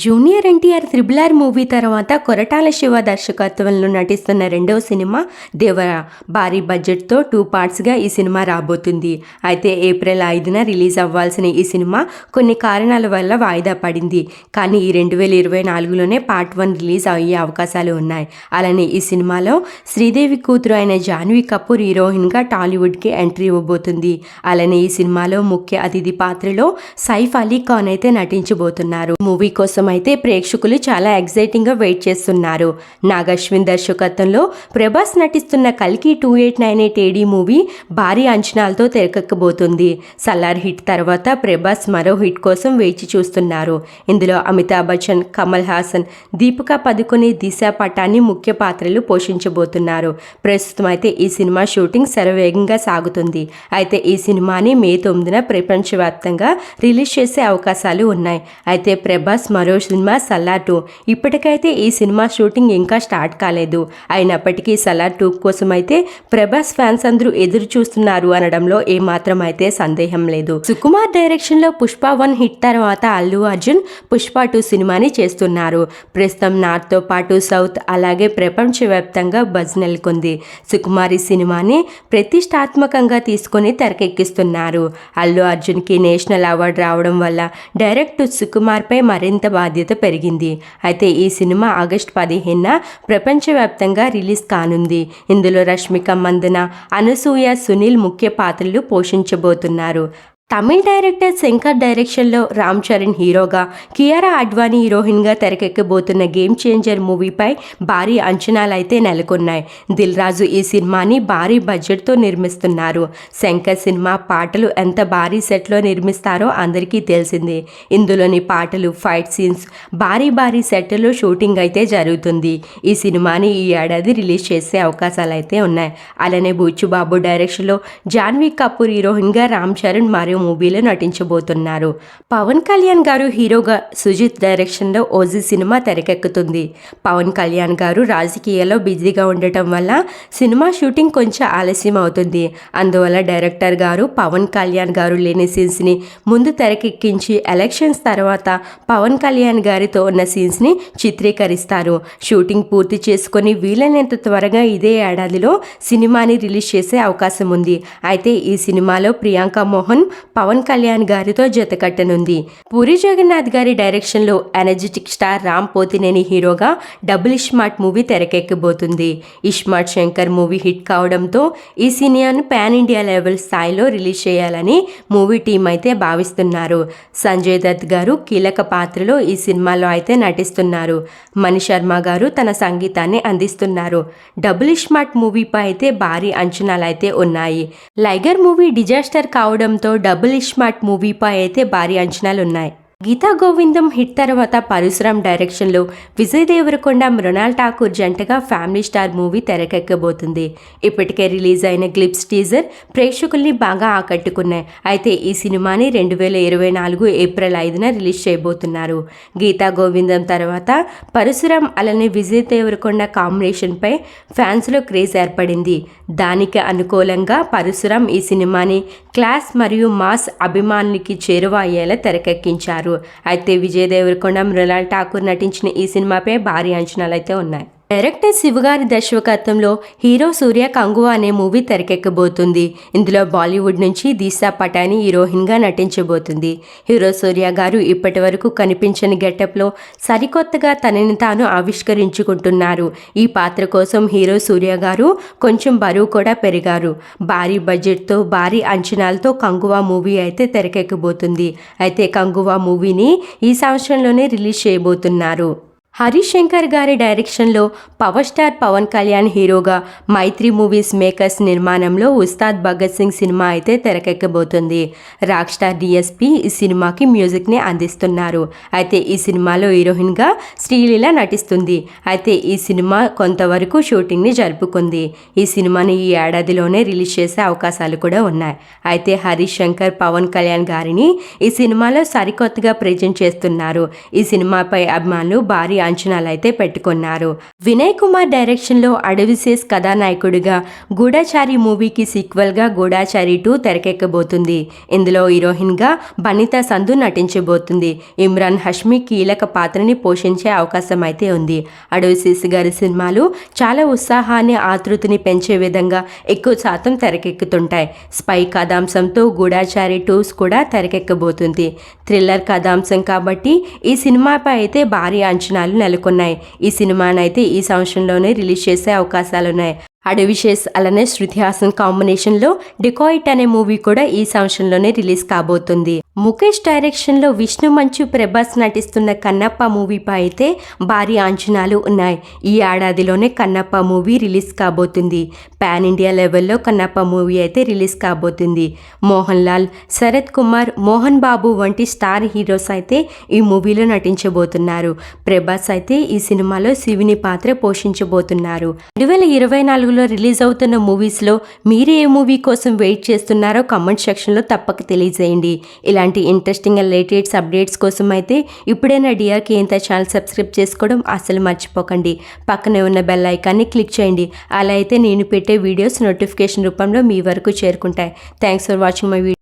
Junior NTR triple R movie తర్వాత కొరటాల శివ దర్శకత్వంలో నటిస్తున్న రెండవ సినిమా దేవర. భారీ బడ్జెట్తో టూ పార్ట్స్గా ఈ సినిమా రాబోతుంది. అయితే ఏప్రిల్ ఐదున రిలీజ్ అవ్వాల్సిన ఈ సినిమా కొన్ని కారణాల వల్ల వాయిదా పడింది. కానీ ఈ రెండు వేల ఇరవై నాలుగులోనే పార్ట్ వన్ రిలీజ్ అయ్యే అవకాశాలు ఉన్నాయి. అలానే ఈ సినిమాలో శ్రీదేవి కూతురు అయిన జాన్వీ కపూర్ హీరోయిన్గా టాలీవుడ్కి ఎంట్రీ ఇవ్వబోతుంది. అలానే ఈ సినిమాలో ముఖ్య అతిథి పాత్రలో సైఫ్ అలీ ఖాన్ అయితే నటించబోతున్నారు. మూవీ కోసం అయితే ప్రేక్షకులు చాలా ఎగ్జైటింగ్గా వెయిట్ చేస్తున్నారు. నాగశ్విన్ దర్శకత్వంలో ప్రభాస్ నటిస్తున్న కల్కి two eight nine eight AD movie భారీ అంచనాలతో తెరకెక్కబోతుంది. సల్లార్ హిట్ తర్వాత ప్రభాస్ మరో హిట్ కోసం వేచి చూస్తున్నారు. ఇందులో అమితాబ్ బచ్చన్ కమల్ హాసన్ దీపికా పదుకొని దిశ పటాన్ని ముఖ్య పాత్రలు పోషించబోతున్నారు. ప్రస్తుతం అయితే ఈ సినిమా షూటింగ్ శరవేగంగా సాగుతుంది. అయితే ఈ సినిమాని మే తొమ్మిదిన ప్రపంచవ్యాప్తంగా రిలీజ్ చేసే అవకాశాలు ఉన్నాయి. అయితే ప్రభాస్ మరో సినిమా సలార్ టూ ఇప్పటికైతే ఈ సినిమా షూటింగ్ ఇంకా స్టార్ట్ కాలేదు. అయినప్పటికీ సలార్ టూ కోసం అయితే ప్రభాస్ ఫ్యాన్స్ అందరూ ఎదురు చూస్తున్నారు అనడంలో ఏమాత్రం అయితే సందేహం లేదు. సుకుమార్ డైరెక్షన్లో పుష్ప వన్ హిట్ తర్వాత అల్లు అర్జున్ పుష్ప టూ సినిమాని చేస్తున్నారు. ప్రస్తుతం నార్త్తో పాటు సౌత్ అలాగే ప్రపంచవ్యాప్తంగా బజ్ నెలకొంది. సుకుమార్ ఈ సినిమాని ప్రతిష్టాత్మకంగా తీసుకొని తెరకెక్కిస్తున్నారు. అల్లు అర్జున్కి నేషనల్ అవార్డు రావడం వల్ల డైరెక్ట్ సుకుమార్పై మరింత బాధ్యత పెరిగింది. అయితే ఈ సినిమా ఆగస్టు పదిహేనున ప్రపంచవ్యాప్తంగా రిలీజ్ కానుంది. ఇందులో రష్మిక మందన అనసూయ సునీల్ ముఖ్య పాత్రలు పోషించబోతున్నారు. తమిళ డైరెక్టర్ శంకర్ డైరెక్షన్లో రామ్ చరణ్ హీరోగా కియారా అడ్వానీ హీరోయిన్గా తెరకెక్కబోతున్న గేమ్ చేంజర్ మూవీపై భారీ అంచనాలు అయితే నెలకొన్నాయి. దిల్ రాజు ఈ సినిమాని భారీ బడ్జెట్తో నిర్మిస్తున్నారు. శంకర్ సినిమా పాటలు ఎంత భారీ సెట్లో నిర్మిస్తారో అందరికీ తెలిసిందే. ఇందులోని పాటలు ఫైట్ సీన్స్ భారీ భారీ సెట్లో షూటింగ్ అయితే జరుగుతుంది. ఈ సినిమాని ఈ ఏడాది రిలీజ్ చేసే అవకాశాలు అయితే ఉన్నాయి. అలానే బూచుబాబు డైరెక్షన్లో జాన్వీ కపూర్ హీరోయిన్గా రామ్ చరణ్ మరియు మూవీలో నటించబోతున్నారు. పవన్ కళ్యాణ్ గారు హీరోగా సుజిత్ డైరెక్షన్లో ఓజీ సినిమా తెరకెక్కుతుంది. పవన్ కళ్యాణ్ గారు రాజకీయాల్లో బిజీగా ఉండటం వల్ల సినిమా షూటింగ్ కొంచెం ఆలస్యం అవుతుంది. అందువల్ల డైరెక్టర్ గారు పవన్ కళ్యాణ్ గారు లేని సీన్స్ని ముందు తెరకెక్కించి ఎలక్షన్స్ తర్వాత పవన్ కళ్యాణ్ గారితో ఉన్న సీన్స్ని చిత్రీకరిస్తారు. షూటింగ్ పూర్తి చేసుకొని వీలైనంత త్వరగా ఇదే ఏడాదిలో సినిమాని రిలీజ్ చేసే అవకాశం ఉంది. అయితే ఈ సినిమాలో ప్రియాంక మోహన్ పవన్ కళ్యాణ్ గారితో జతకట్టనుంది పూరి జగన్నాథ్ గారి డైరెక్షన్లో ఎనర్జెటిక్ స్టార్ రామ్ పోతినేని హీరోగా డబుల్ ఇష్మార్ట్ మూవీ తెరకెక్కబోతుంది. ఇష్మార్ట్ శంకర్ మూవీ హిట్ కావడంతో ఈ సినిమాను పాన్ ఇండియా లెవెల్ స్థాయిలో రిలీజ్ చేయాలని మూవీ టీం అయితే భావిస్తున్నారు. సంజయ్ దత్ గారు కీలక పాత్రలో ఈ సినిమాలో అయితే నటిస్తున్నారు. మణి శర్మ గారు తన సంగీతాన్ని అందిస్తున్నారు. డబుల్ ఇష్మార్ట్ మూవీపై అయితే భారీ అంచనాలు అయితే ఉన్నాయి. లైగర్ మూవీ డిజాస్టర్ కావడంతో డబుల్ ఇష్మార్ట్ మూవీపై అయితే భారీ అంచనాలు ఉన్నాయి గీతా గోవిందం హిట్ తర్వాత పరశురామ్ డైరెక్షన్లో విజయ్ దేవరకొండ మృణాల్ ఠాకూర్ జంటగా ఫ్యామిలీ స్టార్ మూవీ తెరకెక్కబోతుంది. ఇప్పటికే రిలీజ్ అయిన గ్లిప్స్ టీజర్ ప్రేక్షకుల్ని బాగా ఆకట్టుకున్నాయి. అయితే ఈ సినిమాని రెండు వేల ఇరవై నాలుగు ఏప్రిల్ ఐదున రిలీజ్ చేయబోతున్నారు. గీతా గోవిందం తర్వాత పరశురామ్ అలానే విజయ్ దేవరకొండ కాంబినేషన్పై ఫ్యాన్స్లో క్రేజ్ ఏర్పడింది. దానికి అనుకూలంగా పరశురామ్ ఈ సినిమాని క్లాస్ మరియు మాస్ అభిమానులకి చేరువ అయ్యేలా తెరకెక్కించారు. అయితే విజయ్ దేవరకొండ మృణాల్ ఠాకూర్ నటించిన ఈ సినిమాపై భారీ అంచనాలు అయితే ఉన్నాయి. డైరెక్టర్ శివగారి దర్శకత్వంలో హీరో సూర్య కంగువ అనే మూవీ తెరకెక్కబోతుంది. ఇందులో బాలీవుడ్ నుంచి దీశా పటాని హీరోయిన్గా నటించబోతుంది. హీరో సూర్య గారు ఇప్పటి వరకు కనిపించని గెటప్లో సరికొత్తగా తనని తాను ఆవిష్కరించుకుంటున్నారు. ఈ పాత్ర కోసం హీరో సూర్య గారు కొంచెం బరువు కూడా పెరిగారు. భారీ బడ్జెట్తో భారీ అంచనాలతో కంగువా మూవీ అయితే తెరకెక్కబోతుంది. అయితే కంగువా మూవీని ఈ సంవత్సరంలోనే రిలీజ్ చేయబోతున్నారు. హరిశంకర్ శంకర్ గారి డైరెక్షన్లో పవర్ స్టార్ పవన్ కళ్యాణ్ హీరోగా మైత్రి మూవీస్ మేకర్స్ నిర్మాణంలో ఉస్తాద్ భగత్ సింగ్ సినిమా అయితే తెరకెక్కబోతుంది. రాక్ స్టార్ డిఎస్పి ఈ సినిమాకి మ్యూజిక్ని అందిస్తున్నారు. అయితే ఈ సినిమాలో హీరోయిన్గా శ్రీలీల నటిస్తుంది. అయితే ఈ సినిమా కొంతవరకు షూటింగ్ని జరుపుకుంది. ఈ సినిమాని ఈ ఏడాదిలోనే రిలీజ్ చేసే అవకాశాలు కూడా ఉన్నాయి. అయితే హరీష్ శంకర్ పవన్ కళ్యాణ్ గారిని ఈ సినిమాలో సరికొత్తగా ప్రజెంట్ చేస్తున్నారు. ఈ సినిమాపై అభిమానులు భారీ అంచనాలు అయితే పెట్టుకున్నారు. వినయ్ కుమార్ డైరెక్షన్లో అడవిశేష్ కథానాయకుడిగా గూఢాచారి మూవీకి సీక్వెల్గా గూఢాచారి టూ తెరకెక్కబోతుంది. ఇందులో హీరోయిన్గా బనిత సంధు నటించబోతుంది. ఇమ్రాన్ హష్మి కీలక పాత్రని పోషించే అవకాశం అయితే ఉంది అడవిశేష్ గారి సినిమాలు చాలా ఉత్సాహాన్ని ఆతృతిని పెంచే విధంగా ఎక్కువ శాతం తెరకెక్కుతుంటాయి. స్పై కథాంశంతో గూఢాచారి టూస్ కూడా తెరకెక్కబోతుంది. థ్రిల్లర్ కథాంశం కాబట్టి ఈ సినిమాపై అయితే భారీ అంచనాలు నెలకొన్నాయి. ఈ సినిమానైతే ఈ సంవత్సరంలోనే రిలీజ్ చేసే అవకాశాలున్నాయి. అడవిషేస్ అలానే శృతి హాసన్ కాంబినేషన్లో డికాయిట్ అనే మూవీ కూడా ఈ సంవత్సరంలోనే రిలీజ్ కాబోతుంది. ముఖేష్ డైరెక్షన్లో విష్ణు మంచు ప్రభాస్ నటిస్తున్న కన్నప్ప మూవీపై అయితే భారీ అంచనాలు ఉన్నాయి. ఈ ఏడాదిలోనే కన్నప్ప మూవీ రిలీజ్ కాబోతుంది. పాన్ ఇండియా లెవెల్లో కన్నప్ప మూవీ అయితే రిలీజ్ కాబోతుంది. మోహన్ లాల్ శరత్ కుమార్ మోహన్ బాబు వంటి స్టార్ హీరోస్ అయితే ఈ మూవీలో నటించబోతున్నారు. ప్రభాస్ అయితే ఈ సినిమాలో శివుని పాత్ర పోషించబోతున్నారు. రెండు వేల ఇరవై నాలుగులో రిలీజ్ అవుతున్న మూవీస్లో మీరు ఏ మూవీ కోసం వెయిట్ చేస్తున్నారో కామెంట్ సెక్షన్లో తప్పక తెలియజేయండి. ఇలాంటి ఇంట్రెస్టింగ్ అండ్ లేటెస్ట్ అప్డేట్స్ కోసం అయితే ఇప్పుడైనా డిఆర్కే ఇంత ఎంత ఛానల్ సబ్స్క్రైబ్ చేసుకోవడం అసలు మర్చిపోకండి. పక్కనే ఉన్న బెల్ ఐకాన్ని క్లిక్ చేయండి. అలా అయితే నేను పెట్టే వీడియోస్ నోటిఫికేషన్ రూపంలో మీ వరకు చేరుకుంటాయి. Thanks for watching my video